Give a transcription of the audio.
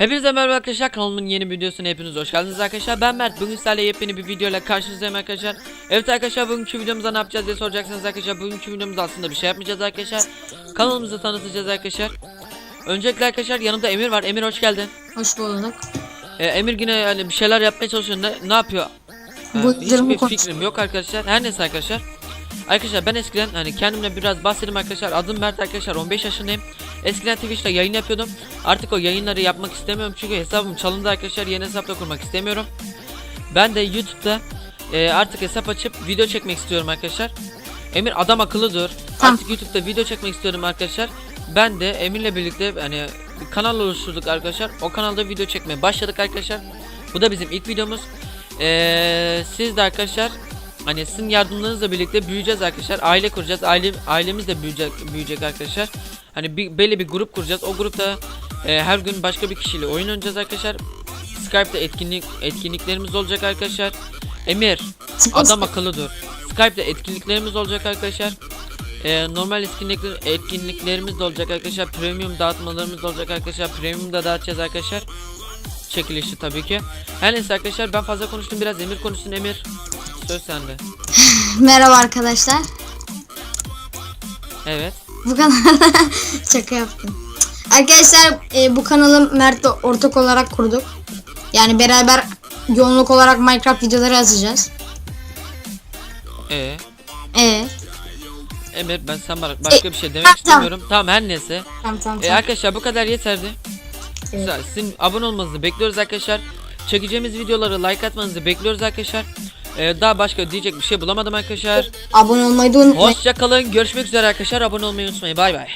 Hepinize merhaba arkadaşlar kanalımın yeni videosuna hepiniz hoş geldiniz arkadaşlar. Ben Mert bugün sizlerle yepyeni bir videoyla karşınızdayım arkadaşlar. Evet arkadaşlar bugünkü videomuzda ne yapacağız diye soracaksınız arkadaşlar. Bugünkü videomuzda aslında bir şey yapmayacağız arkadaşlar. Kanalımızı tanıtacağız arkadaşlar. Öncelikle arkadaşlar yanımda Emir var. Emir hoş geldin. Hoş bulduk. ee, Emir yine yani bir şeyler yapmaya çalışıyor. Ne, ne yapıyor? Durumu hiçbir fikrim yok arkadaşlar. Her neyse arkadaşlar Arkadaşlar ben eskiden hani kendimle biraz bahsedeyim arkadaşlar. Adım Mert arkadaşlar 15 yaşındayım. Eskiden Twitch'te yayın yapıyordum. Artık o yayınları yapmak istemiyorum çünkü hesabım çalındı arkadaşlar. Yeni hesapla kurmak istemiyorum. Ben de YouTube'da e, artık hesap açıp video çekmek istiyorum arkadaşlar. Emir adam akıllıdır. Tamam. Artık YouTube'da video çekmek istiyorum arkadaşlar. Ben de Emir'le birlikte hani kanal oluşturduk arkadaşlar. O kanalda video çekmeye başladık arkadaşlar. Bu da bizim ilk videomuz. Ee, Siz de arkadaşlar Hani sizin yardımlarınızla birlikte büyüyeceğiz arkadaşlar. Aile kuracağız. Aile ailemiz de büyüyecek, büyüyecek arkadaşlar. Hani bir belli bir grup kuracağız. O grupta e, her gün başka bir kişiyle oyun oynayacağız arkadaşlar. Skype'da etkinlik etkinliklerimiz olacak arkadaşlar. Emir adam akıllıdır. Skype'da etkinliklerimiz olacak arkadaşlar. E, normal etkinlikler etkinliklerimiz de olacak arkadaşlar. Premium dağıtmalarımız da olacak arkadaşlar. Premium da dağıtacağız arkadaşlar. Çekilişi tabii ki. Her neyse arkadaşlar ben fazla konuştum biraz Emir konuşsun Emir. Söz sende. Merhaba arkadaşlar. Evet. Bu kanal şaka yaptım. Arkadaşlar e, bu kanalı Mert'le ortak olarak kurduk. Yani beraber yoğunluk olarak Minecraft videoları yazacağız. Ee, E Emir ben sen bana başka bir şey demek tamam. istemiyorum. Tamam her neyse. tamam tamam. Ee, tamam. arkadaşlar bu kadar yeterdi. Evet. Sizin abone olmanızı bekliyoruz arkadaşlar. Çekeceğimiz videoları like atmanızı bekliyoruz arkadaşlar. Ee, daha başka diyecek bir şey bulamadım arkadaşlar. Abone olmayı da unutmayın. Hoşça kalın. Görüşmek üzere arkadaşlar. Abone olmayı unutmayın. Bay bay.